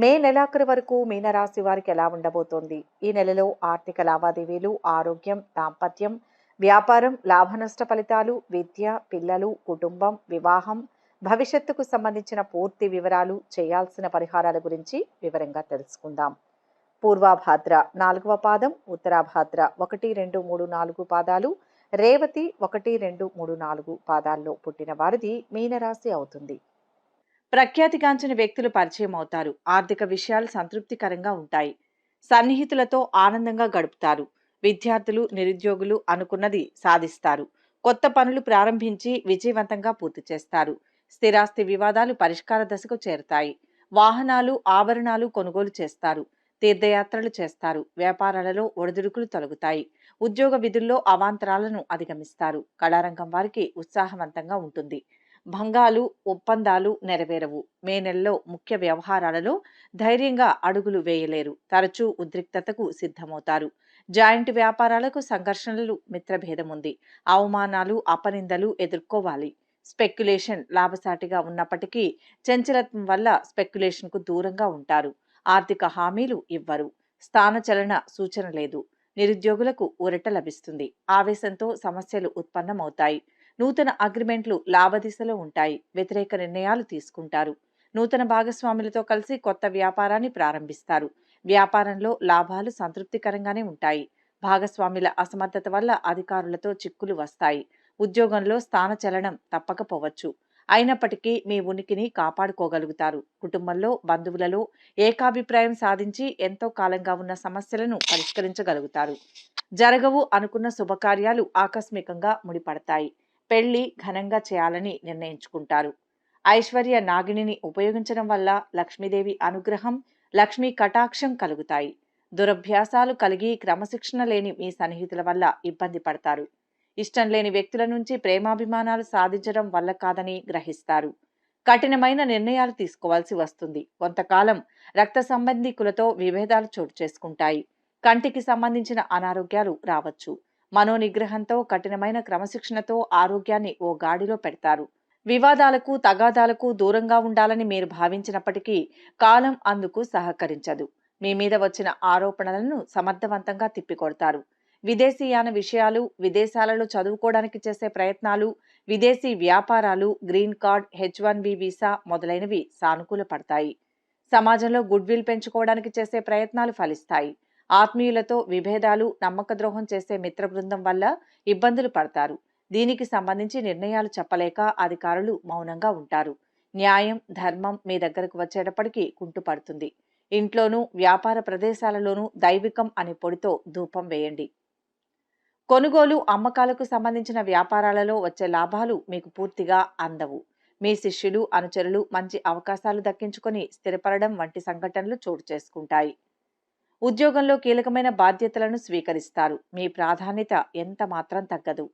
మే నెలాఖరు వరకు మీనరాశి వారికి ఎలా ఉండబోతోంది? ఈ నెలలో ఆర్థిక లావాదేవీలు ఆరోగ్యం దాంపత్యం వ్యాపారం లాభనష్ట ఫలితాలు విద్య పిల్లలు కుటుంబం వివాహం భవిష్యత్తుకు సంబంధించిన పూర్తి వివరాలు చేయాల్సిన పరిహారాల గురించి వివరంగా తెలుసుకుందాం. పూర్వాభాద్ర నాలుగవ పాదం ఉత్తరాభాద్ర ఒకటి రెండు మూడు నాలుగు పాదాలు రేవతి ఒకటి రెండు మూడు నాలుగు పాదాల్లో పుట్టిన వారిది మీనరాశి అవుతుంది. ప్రఖ్యాతిగాంచిన వ్యక్తులు పరిచయం అవుతారు. ఆర్థిక విషయాలు సంతృప్తికరంగా ఉంటాయి. సన్నిహితులతో ఆనందంగా గడుపుతారు. విద్యార్థులు నిరుద్యోగులు అనుకున్నది సాధిస్తారు. కొత్త పనులు ప్రారంభించి విజయవంతంగా పూర్తి చేస్తారు. స్థిరాస్తి వివాదాలు పరిష్కార దశకు చేరుతాయి. వాహనాలు ఆభరణాలు కొనుగోలు చేస్తారు. తీర్థయాత్రలు చేస్తారు. వ్యాపారాలలో ఒడిదుడుకులు తొలగుతాయి. ఉద్యోగ విధుల్లో అవాంతరాలను అధిగమిస్తారు. కళారంగం వారికి ఉత్సాహవంతంగా ఉంటుంది. భంగాలు ఒప్పందాలు నెరవేరవు. మే నెలలో ముఖ్య వ్యవహారాలలో ధైర్యంగా అడుగులు వేయలేరు. తరచూ ఉద్రిక్తతకు సిద్ధమవుతారు. జాయింట్ వ్యాపారాలకు సంఘర్షణలు మిత్రభేదం ఉంది అవమానాలు అపనిందలు ఎదుర్కోవాలి. స్పెక్యులేషన్ లాభసాటిగా ఉన్నప్పటికీ చంచలత్వం వల్ల స్పెక్యులేషన్కు దూరంగా ఉంటారు. ఆర్థిక హామీలు ఇవ్వరు. స్థానచలన సూచన లేదు. నిరుద్యోగులకు ఊరట లభిస్తుంది. ఆవేశంతో సమస్యలు ఉత్పన్నమవుతాయి. నూతన అగ్రిమెంట్లు లాభదిశలో ఉంటాయి. వ్యతిరేక నిర్ణయాలు తీసుకుంటారు. నూతన భాగస్వాములతో కలిసి కొత్త వ్యాపారాన్ని ప్రారంభిస్తారు. వ్యాపారంలో లాభాలు సంతృప్తికరంగానే ఉంటాయి. భాగస్వాముల అసమర్థత వల్ల అధికారులతో చిక్కులు వస్తాయి. ఉద్యోగంలో స్థానచలనం తప్పకపోవచ్చు. అయినప్పటికీ మీ ఉనికిని కాపాడుకోగలుగుతారు. కుటుంబంలో బంధువులలో ఏకాభిప్రాయం సాధించి ఎంతో కాలంగా ఉన్న సమస్యలను పరిష్కరించగలుగుతారు. జరగవు అనుకున్న శుభకార్యాలు ఆకస్మికంగా ముడిపడతాయి. పెళ్ళి ఘనంగా చేయాలని నిర్ణయించుకుంటారు. ఐశ్వర్య నాగిని ఉపయోగించడం వల్ల లక్ష్మీదేవి అనుగ్రహం లక్ష్మీ కటాక్షం కలుగుతాయి. దురభ్యాసాలు కలిగి క్రమశిక్షణ లేని మీ సన్నిహితుల వల్ల ఇబ్బంది పడతారు. ఇష్టం లేని వ్యక్తుల నుంచి ప్రేమాభిమానాలు సాధించడం వల్ల కాదని గ్రహిస్తారు. కఠినమైన నిర్ణయాలు తీసుకోవాల్సి వస్తుంది. కొంతకాలం రక్త సంబంధికులతో విభేదాలు చోటు చేసుకుంటాయి. కంటికి సంబంధించిన అనారోగ్యాలు రావచ్చు. మనోనిగ్రహంతో కఠినమైన క్రమశిక్షణతో ఆరోగ్యాన్ని ఓ గాడిలో పెడతారు. వివాదాలకు తగాదాలకు దూరంగా ఉండాలని మీరు భావించినప్పటికీ కాలం అందుకు సహకరించదు. మీ మీద వచ్చిన ఆరోపణలను సమర్థవంతంగా తిప్పికొడతారు. విదేశీయాన విషయాలు విదేశాలలో చదువుకోవడానికి చేసే ప్రయత్నాలు విదేశీ వ్యాపారాలు green card H one B visa మొదలైనవి సానుకూల పడతాయి. సమాజంలో గుడ్ విల్ పెంచుకోవడానికి చేసే ప్రయత్నాలు ఫలిస్తాయి. ఆత్మీయులతో విభేదాలు నమ్మక ద్రోహం చేసే మిత్ర బృందం వల్ల ఇబ్బందులు పడతారు. దీనికి సంబంధించి నిర్ణయాలు చెప్పలేక అధికారులు మౌనంగా ఉంటారు. న్యాయం ధర్మం మీ దగ్గరకు వచ్చేటప్పటికి కుంటుపడుతుంది. ఇంట్లోనూ వ్యాపార ప్రదేశాలలోనూ దైవికం అనే పొడితో ధూపం వేయండి. కొనుగోలు అమ్మకాలకు సంబంధించిన వ్యాపారాలలో వచ్చే లాభాలు మీకు పూర్తిగా అందవు. మీ శిష్యులు అనుచరులు మంచి అవకాశాలు దక్కించుకొని స్థిరపడడం వంటి సంఘటనలు చోటు చేసుకుంటాయి. ఉద్యోగంలో కీలకమైన బాధ్యతలను స్వీకరిస్తారు. మీ ప్రాధాన్యత ఎంత మాత్రం తగ్గదు.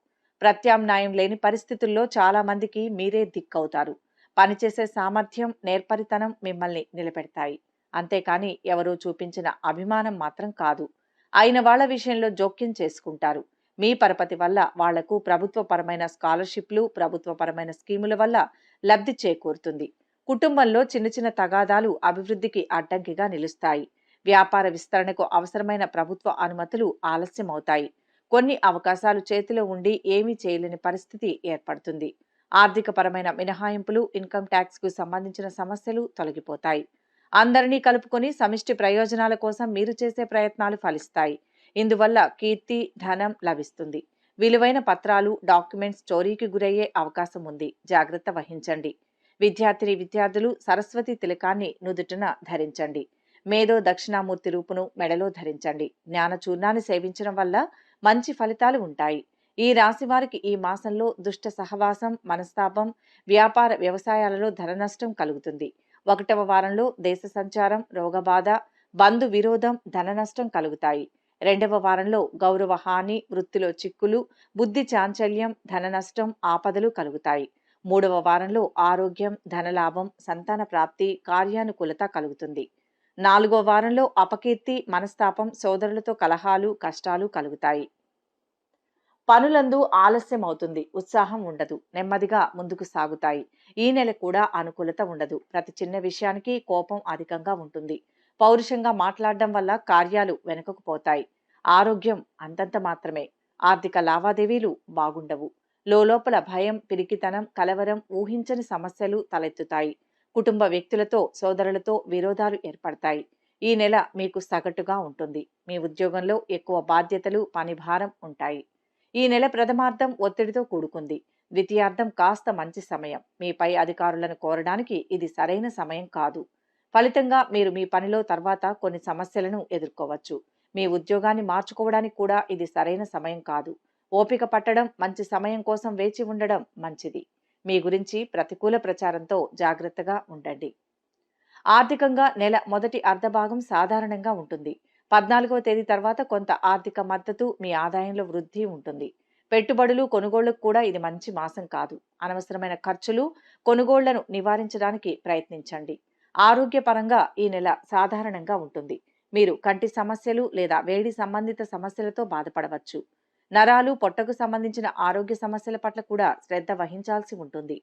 ప్రత్యామ్నాయం లేని పరిస్థితుల్లో చాలామందికి మీరే దిక్కవుతారు. పనిచేసే సామర్థ్యం నేర్పరితనం మిమ్మల్ని నిలబెడతాయి. అంతేకాని ఎవరో చూపించిన అభిమానం మాత్రం కాదు. అయిన వాళ్ళ విషయంలో జోక్యం చేసుకుంటారు. మీ పరపతి వల్ల వాళ్ళకు ప్రభుత్వపరమైన స్కాలర్షిప్లు ప్రభుత్వపరమైన స్కీముల వల్ల లబ్ధి చేకూరుతుంది. కుటుంబంలో చిన్న చిన్న తగాదాలు అభివృద్ధికి అడ్డంకిగా నిలుస్తాయి. వ్యాపార విస్తరణకు అవసరమైన ప్రభుత్వ అనుమతులు ఆలస్యమవుతాయి. కొన్ని అవకాశాలు చేతిలో ఉండి ఏమీ చేయలేని పరిస్థితి ఏర్పడుతుంది. ఆర్థికపరమైన మినహాయింపులు ఇన్కమ్ ట్యాక్స్కు సంబంధించిన సమస్యలు తొలగిపోతాయి. అందరినీ కలుపుకొని సమిష్టి ప్రయోజనాల కోసం మీరు చేసే ప్రయత్నాలు ఫలిస్తాయి. ఇందువల్ల కీర్తి ధనం లభిస్తుంది. విలువైన పత్రాలు డాక్యుమెంట్స్ చోరీకి గురయ్యే అవకాశం ఉంది. జాగ్రత్త వహించండి. విద్యార్థిని విద్యార్థులు సరస్వతి తిలకాన్ని నుదుటిన ధరించండి. మేధో దక్షిణామూర్తి రూపును మెడలో ధరించండి. జ్ఞాన చూర్ణాన్ని సేవించడం వల్ల మంచి ఫలితాలు ఉంటాయి. ఈ రాశి వారికి ఈ మాసంలో దుష్ట సహవాసం మనస్తాపం వ్యాపార వ్యవసాయాలలో ధన నష్టం కలుగుతుంది. ఒకటవ వారంలో దేశ సంచారం రోగబాధ బంధు విరోధం ధన నష్టం కలుగుతాయి. రెండవ వారంలో గౌరవ హాని వృత్తిలో చిక్కులు బుద్ధి చాంచల్యం ధన నష్టం ఆపదలు కలుగుతాయి. మూడవ వారంలో ఆరోగ్యం ధనలాభం సంతాన ప్రాప్తి కార్యానుకూలత కలుగుతుంది. నాలుగో వారంలో అపకీర్తి మనస్తాపం సోదరులతో కలహాలు కష్టాలు కలుగుతాయి. పనులందు ఆలస్యం అవుతుంది ఉత్సాహం ఉండదు నెమ్మదిగా ముందుకు సాగుతాయి. ఈ నెల కూడా అనుకూలత ఉండదు. ప్రతి చిన్న విషయానికి కోపం అధికంగా ఉంటుంది. పౌరుషంగా మాట్లాడడం వల్ల కార్యాలు వెనుకకు పోతాయి. ఆరోగ్యం అంతంత మాత్రమే. ఆర్థిక లావాదేవీలు బాగుండవు. లోపల భయం పిరికితనం కలవరం ఊహించని సమస్యలు తలెత్తుతాయి. కుటుంబ వ్యక్తులతో సోదరులతో విరోధాలు ఏర్పడతాయి. ఈ నెల మీకు సగటుగా ఉంటుంది. మీ ఉద్యోగంలో ఎక్కువ బాధ్యతలు పని భారం ఉంటాయి. ఈ నెల ప్రథమార్థం ఒత్తిడితో కూడుకుంది. ద్వితీయార్థం కాస్త మంచి సమయం. మీ పై అధికారులను కోరడానికి ఇది సరైన సమయం కాదు. ఫలితంగా మీరు మీ పనిలో తర్వాత కొన్ని సమస్యలను ఎదుర్కోవచ్చు. మీ ఉద్యోగాన్ని మార్చుకోవడానికి కూడా ఇది సరైన సమయం కాదు. ఓపిక పట్టడం మంచి సమయం కోసం వేచి ఉండడం మంచిది. మీ గురించి ప్రతికూల ప్రచారంతో జాగ్రత్తగా ఉండండి. ఆర్థికంగా నెల మొదటి అర్ధభాగం సాధారణంగా ఉంటుంది. పద్నాలుగవ తేదీ తర్వాత కొంత ఆర్థిక మద్దతు మీ ఆదాయంలో వృద్ధి ఉంటుంది. పెట్టుబడులు కొనుగోళ్ళకు కూడా ఇది మంచి మాసం కాదు. అనవసరమైన ఖర్చులు కొనుగోళ్ళను నివారించడానికి ప్రయత్నించండి. ఆరోగ్యపరంగా ఈ నెల సాధారణంగా ఉంటుంది. మీరు కంటి సమస్యలు లేదా వేడి సంబంధిత సమస్యలతో బాధపడవచ్చు. నరాలు పొట్టకు సంబంధించిన ఆరోగ్య సమస్యల పట్ల కూడా శ్రద్ధ వహించాల్సి ఉంటుంది.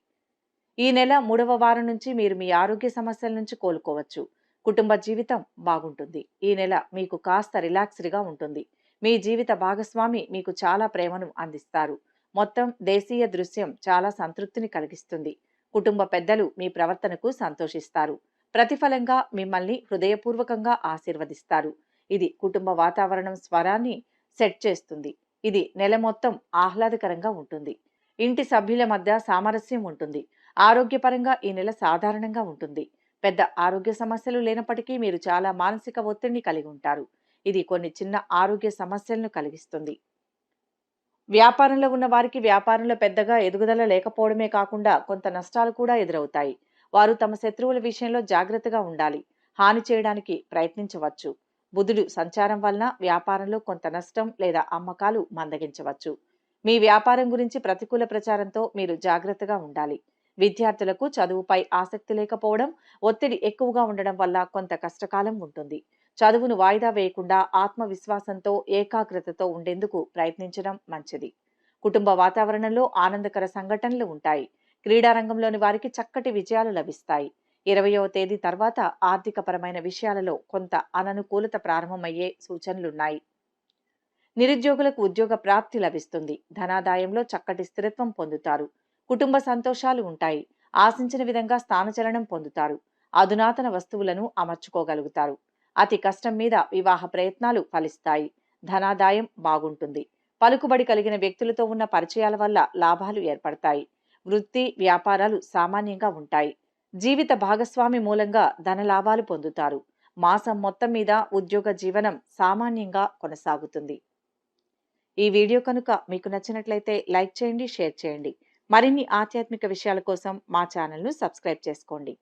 ఈ నెల మూడవ వారం నుంచి మీరు మీ ఆరోగ్య సమస్యల నుంచి కోలుకోవచ్చు. కుటుంబ జీవితం బాగుంటుంది. ఈ నెల మీకు కాస్త రిలాక్స్డ్గా ఉంటుంది. మీ జీవిత భాగస్వామి మీకు చాలా ప్రేమను అందిస్తారు. మొత్తం దేశీయ దృశ్యం చాలా సంతృప్తిని కలిగిస్తుంది. కుటుంబ పెద్దలు మీ ప్రవర్తనకు సంతోషిస్తారు. ప్రతిఫలంగా మిమ్మల్ని హృదయపూర్వకంగా ఆశీర్వదిస్తారు. ఇది కుటుంబ వాతావరణం స్వరాన్ని సెట్ చేస్తుంది. ఇది నెల మొత్తం ఆహ్లాదకరంగా ఉంటుంది. ఇంటి సభ్యుల మధ్య సామరస్యం ఉంటుంది. ఆరోగ్యపరంగా ఈ నెల సాధారణంగా ఉంటుంది. పెద్ద ఆరోగ్య సమస్యలు లేనప్పటికీ మీరు చాలా మానసిక ఒత్తిడిని కలిగి ఉంటారు. ఇది కొన్ని చిన్న ఆరోగ్య సమస్యలను కలిగిస్తుంది. వ్యాపారంలో ఉన్న వారికి వ్యాపారంలో పెద్దగా ఎదుగుదల లేకపోవడమే కాకుండా కొంత నష్టాలు కూడా ఎదురవుతాయి. వారు తమ శత్రువుల విషయంలో జాగ్రత్తగా ఉండాలి. హాని చేయడానికి ప్రయత్నించవచ్చు. బుధుడు సంచారం వలన వ్యాపారంలో కొంత నష్టం లేదా అమ్మకాలు మందగించవచ్చు. మీ వ్యాపారం గురించి ప్రతికూల ప్రచారంతో మీరు జాగ్రత్తగా ఉండాలి. విద్యార్థులకు చదువుపై ఆసక్తి లేకపోవడం ఒత్తిడి ఎక్కువగా ఉండడం వల్ల కొంత కష్టకాలం ఉంటుంది. చదువును వాయిదా వేయకుండా ఆత్మవిశ్వాసంతో ఏకాగ్రతతో ఉండేందుకు ప్రయత్నించడం మంచిది. కుటుంబ వాతావరణంలో ఆనందకర సంఘటనలు ఉంటాయి. క్రీడారంగంలోని వారికి చక్కటి విజయాలు లభిస్తాయి. ఇరవయవ తేదీ తర్వాత ఆర్థికపరమైన విషయాలలో కొంత అననుకూలత ప్రారంభమయ్యే సూచనలున్నాయి. నిరుద్యోగులకు ఉద్యోగ ప్రాప్తి లభిస్తుంది. ధనాదాయంలో చక్కటి స్థిరత్వం పొందుతారు. కుటుంబ సంతోషాలు ఉంటాయి. ఆశించిన విధంగా స్థానచలనం పొందుతారు. అధునాతన వస్తువులను అమర్చుకోగలుగుతారు. అతి కష్టం మీద వివాహ ప్రయత్నాలు ఫలిస్తాయి. ధనాదాయం బాగుంటుంది. పలుకుబడి కలిగిన వ్యక్తులతో ఉన్న పరిచయాల వల్ల లాభాలు ఏర్పడతాయి. వృత్తి వ్యాపారాలు సామాన్యంగా ఉంటాయి. జీవిత భాగస్వామి మూలంగా ధన లాభాలు పొందుతారు. మాసం మొత్తం మీద ఉద్యోగ జీవనం సామాన్యంగా కొనసాగుతుంది. ఈ వీడియో కనుక మీకు నచ్చినట్లయితే లైక్ చేయండి షేర్ చేయండి. మరిన్ని ఆధ్యాత్మిక విషయాల కోసం మా ఛానల్ను సబ్స్క్రైబ్ చేసుకోండి.